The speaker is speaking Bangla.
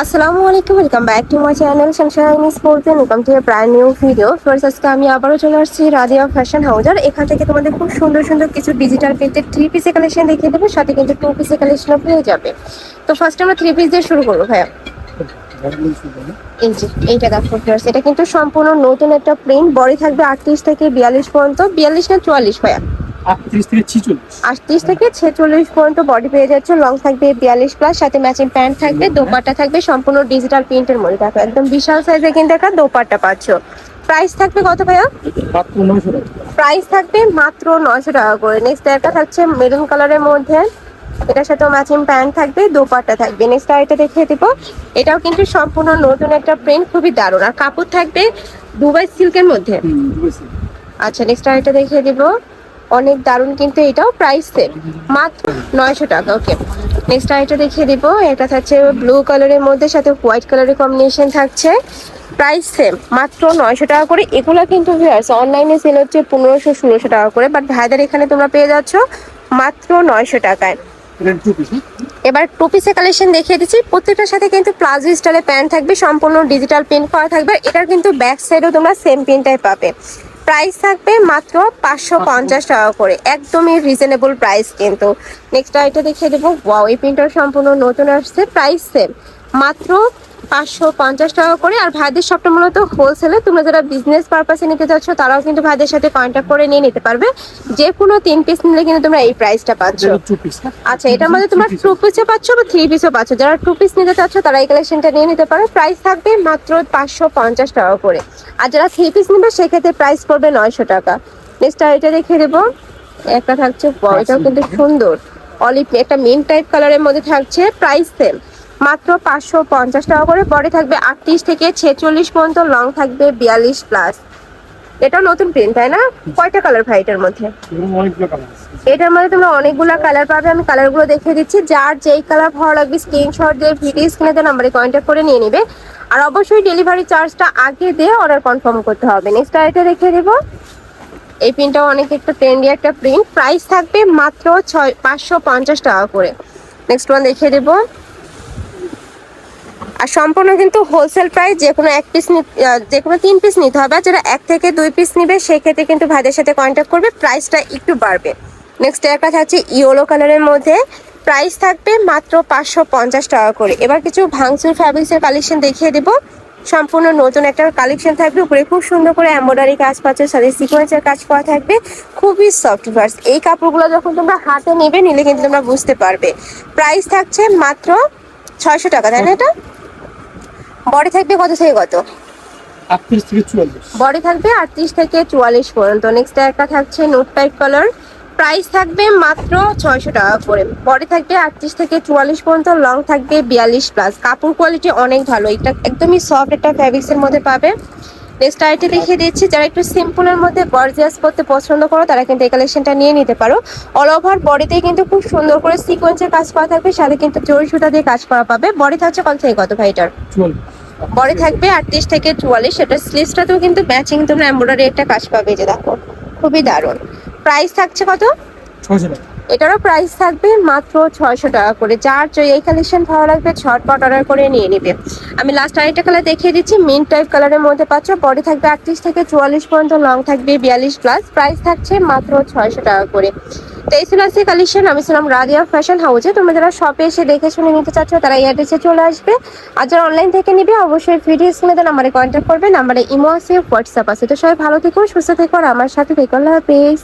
আসসালামু আলাইকুম welcome back to my channel sunshine sports and welcome to brand new video first আজকে আমি আবারও চলে আসছি রাদিয়া ফ্যাশন হাউস আর এখান থেকে তোমাদের খুব সুন্দর সুন্দর কিছু ডিজিটাল প্রিন্টেড থ্রি পিসের কালেকশন দেখিয়ে দেবো, সাথে কিন্তু টু পিসের কালেকশনও পেয়ে যাবে। তো ফার্স্ট আমরা থ্রি পিস দিয়ে শুরু করব ভাইয়া। এইটা দেখো এটা কিন্তু সম্পূর্ণ নতুন একটা প্রিন্ট বডি থাকবে আটত্রিশ থেকে বিয়াল্লিশ পর্যন্ত, বিয়াল্লিশ না চুয়াল্লিশ ভাইয়া? আটত্রিশ থেকে ছিচল্লিশ। আটত্রিশ থেকে ছেচল্লিশ পর্যন্ত বডি পেয়ে যাচ্ছে লং থাকবে বিয়াল্লিশ প্লাস সাথে ম্যাচিং প্যান্ট থাকবে দোপাট্টা থাকবে সম্পূর্ণ ডিজিটাল প্রিন্টের মধ্যে থাকবে একদম বিশাল সাইজে কিন্তু একটা দোপাট্টা পাচ্ছ। প্রাইস থাকবে কত ভাইয়া? প্রাইস থাকবে মাত্র নয়শো টাকা করে। নেক্সট একটা থাকছে মেরুন কালারের মধ্যে। এটার সাথে ম্যাচিং প্যান্ট থাকবে দোপাট্টা থাকবে। নেক্সট আরেকটা দেখিয়ে দিব। এটাও কিন্তু সম্পূর্ণ নতুন একটা প্রিন্ট খুবই দারুণ। আর কাপড় থাকবে দুবাই সিল্কের মধ্যে। আচ্ছা নেক্সট আরেকটা দেখিয়ে দিব। অনেক দারুণ কিন্তু এটাও প্রাইস সেম মাত্র নয়শো টাকা ওকে নেক্সট আরেকটা দেখিয়ে দিব এটা থাকছে ব্লু কালারের মধ্যে সাথে হোয়াইট কালারের কম্বিনেশন থাকছে। প্রাইস সেম মাত্র নয়শো টাকা করে। এগুলো কিন্তু ভিউয়ার্স অনলাইনে সেল হচ্ছে পনেরোশো ষোলোশো টাকা করে বাট ভাইদের এখানে তোমরা পেয়ে যাচ্ছ মাত্র নয়শো টাকায়। এবার টু পিসের কালেকশন দেখিয়ে দিচ্ছি। প্রত্যেকটার সাথে কিন্তু প্লাজো স্টাইলের প্যান্ট থাকবে সম্পূর্ণ ডিজিটাল প্রিন্ট করা থাকবে এটার কিন্তু ব্যাক সাইডেও তোমরা সেম প্রিন্টটাই পাবে। প্রাইস থাকবে মাত্র পাঁচশো পঞ্চাশ টাকা করে। একদমই রিজনেবল প্রাইস কিন্তু। নেক্সট আইটা দেখিয়ে দেবো। ওয়াও এই প্রিন্টার সম্পূর্ণ নতুন আসছে। প্রাইস সেম মাত্র পাঁচশো পঞ্চাশ টাকা করে। আর ভাইদের শপটা মূলত হোলসেলে তোমরা যারা বিজনেস পারপাসে নিতে চাচ্ছ তারাও কিন্তু ভাইদের সাথে কন্ট্যাক্ট করে নিয়ে নিতে পারবে। যে কোনো তিন পিস নিলে কিন্তু তোমরা এই প্রাইসটা পাচ্ছ। পিস আচ্ছা এটার মধ্যে তোমরা টু পিসও পাচ্ছ বা থ্রি পিসও পাচ্ছ? যারা টু পিস নিতে চাচ্ছ তারা এই কালেকশনটা নিয়ে নিতে পারো। প্রাইস থাকবে মাত্র পাঁচশো পঞ্চাশ টাকা করে। আর যারা থ্রি পিস নেবে সেক্ষেত্রে প্রাইস পড়বে নয়শো টাকা। নেক্সট এটা দেখে দেবো। একটা থাকছে এটাও কিন্তু সুন্দর। অলিভ একটা মেন টাইপ কালারের মধ্যে থাকছে প্রাইস সেম মাত্র পাঁচশো পঞ্চাশ টাকা করে। বডি থাকবে আটত্রিশ থেকে ছেচল্লিশ পর্যন্ত লং থাকবে বিয়াল্লিশ প্লাস এটা নতুন প্রিন্ট তাই না? কয়টা কালার ভাই এটার মধ্যে? এটার মধ্যে তোমরা অনেকগুলো কালার পাবে। আমি কালারগুলো দেখিয়ে দিচ্ছি। যার যেই কালার ভালো লাগবে স্ক্রিনশট দিয়ে ভিডিও স্ক্রিনে দেওয়া নাম্বারে কন্ট্যাক্ট করে নিয়ে নেবে। আর অবশ্যই ডেলিভারি চার্জটা আগে দিয়ে অর্ডার কনফার্ম করতে হবে। নেক্সট আইটা দেখিয়ে দেবো। এই প্রিন্টটাও অনেক একটা ট্রেন্ডি একটা প্রিন্ট প্রাইস থাকবে মাত্র ছয় পাঁচশো পঞ্চাশ টাকা করে। নেক্সট ওয়ান দেখিয়ে দেবো। আর সম্পূর্ণ কিন্তু হোলসেল প্রাইস যে কোনো এক পিস যে কোনো তিন পিস নিতে হবে। যারা এক থেকে দুই পিস নিবে, সেক্ষেত্রে কিন্তু ভাইদের সাথে কন্ট্যাক্ট করবে। প্রাইসটা একটু বাড়বে। নেক্সট একটা থাকছে ইয়েলো কালারের মধ্যে প্রাইস থাকবে মাত্র পাঁচশো পঞ্চাশ টাকা করে। এবার কিছু ভাঙচুর ফ্যাব্রিক্সের কালেকশন দেখিয়ে দেবো। সম্পূর্ণ নতুন একটা কালেকশন থাকবে। উপরে খুব সুন্দর করে এম্ব্রয়ডারি কাজ পাচ্ছে, সাথে সিকোয়েন্সের কাজ করা থাকবে। খুবই সফট ভার্স এই কাপড়গুলো যখন তোমরা হাতে নেবে, নিলে কিন্তু তোমরা বুঝতে পারবে। প্রাইস থাকছে মাত্র ছয়শো টাকা, তাই না এটা? বডি থাকবে কত থেকে কত? বডি থাকবে আটত্রিশ থেকে চুয়াল্লিশ পর্যন্ত। নেক্সট একটা থাকছে নোট টাইপ কালার প্রাইস থাকবে মাত্র ছয়শো টাকা করে। বডি থাকবে আটত্রিশ থেকে চুয়াল্লিশ পর্যন্ত। লং থাকবে বিয়াল্লিশ প্লাস কাপড় কোয়ালিটি অনেক ভালো। এটা একদমই সফট একটা ফ্যাব্রিক্সের মধ্যে পাবে। নেক্সট আইটি দেখিয়ে দিচ্ছি। যারা একটু সিম্পলের মধ্যে গর্জিয়াস করতে পছন্দ করো তারা কিন্তু এই কালেকশনটা নিয়ে নিতে পারো। অল ওভার বডিতে কিন্তু খুব সুন্দর করে সিকোয়েন্সের কাজ করা থাকবে। সাথে কিন্তু জরি সুতা দিয়ে কাজ করা পাবে। বডি থাকছে কত থেকে কত ভাইটার বডি থাকবে আটত্রিশ থেকে চুয়াল্লিশ সেটা স্লিভসটাতেও কিন্তু ম্যাচিং তোমরা এমব্রয়ডারি একটা কাজ পাবে যে দেখো খুবই দারুণ। প্রাইস থাকছে কত? এটারও প্রাইস থাকবে মাত্র ছয়শো টাকা করে। যার এই কালেকশন ভালো লাগবে ঝটপট অর্ডার করে নিয়ে নিবে। আমি লাস্ট আরেকটা কালার দেখিয়ে দিচ্ছি মিন টাইপ কালারের মধ্যে পাচ্ছ। বডি থাকবে আটত্রিশ থেকে চুয়াল্লিশ পর্যন্ত লং থাকবে বিয়াল্লিশ প্লাস প্রাইস থাকছে মাত্র ছয়শো টাকা করে। তো এই কালেকশন আমি ছিলাম রাদিয়া ফ্যাশন হাউসে তোমরা যারা শপে এসে দেখে শুনে নিতে চাচ্ছ, তারা এই অ্যাড্রেসে চলে আসবে। আর যারা অনলাইন থেকে নিবে, অবশ্যই ভিডিও স্ক্রিনে দেন নাম্বারে কন্ট্যাক্ট করবে। নাম্বারে ইমো আছে হোয়াটসঅ্যাপ আছে। তো সবাই ভালো থেকো, সুস্থ থেকো, আর আমার সাথে থেকো। আল্লাহ হাফেজ।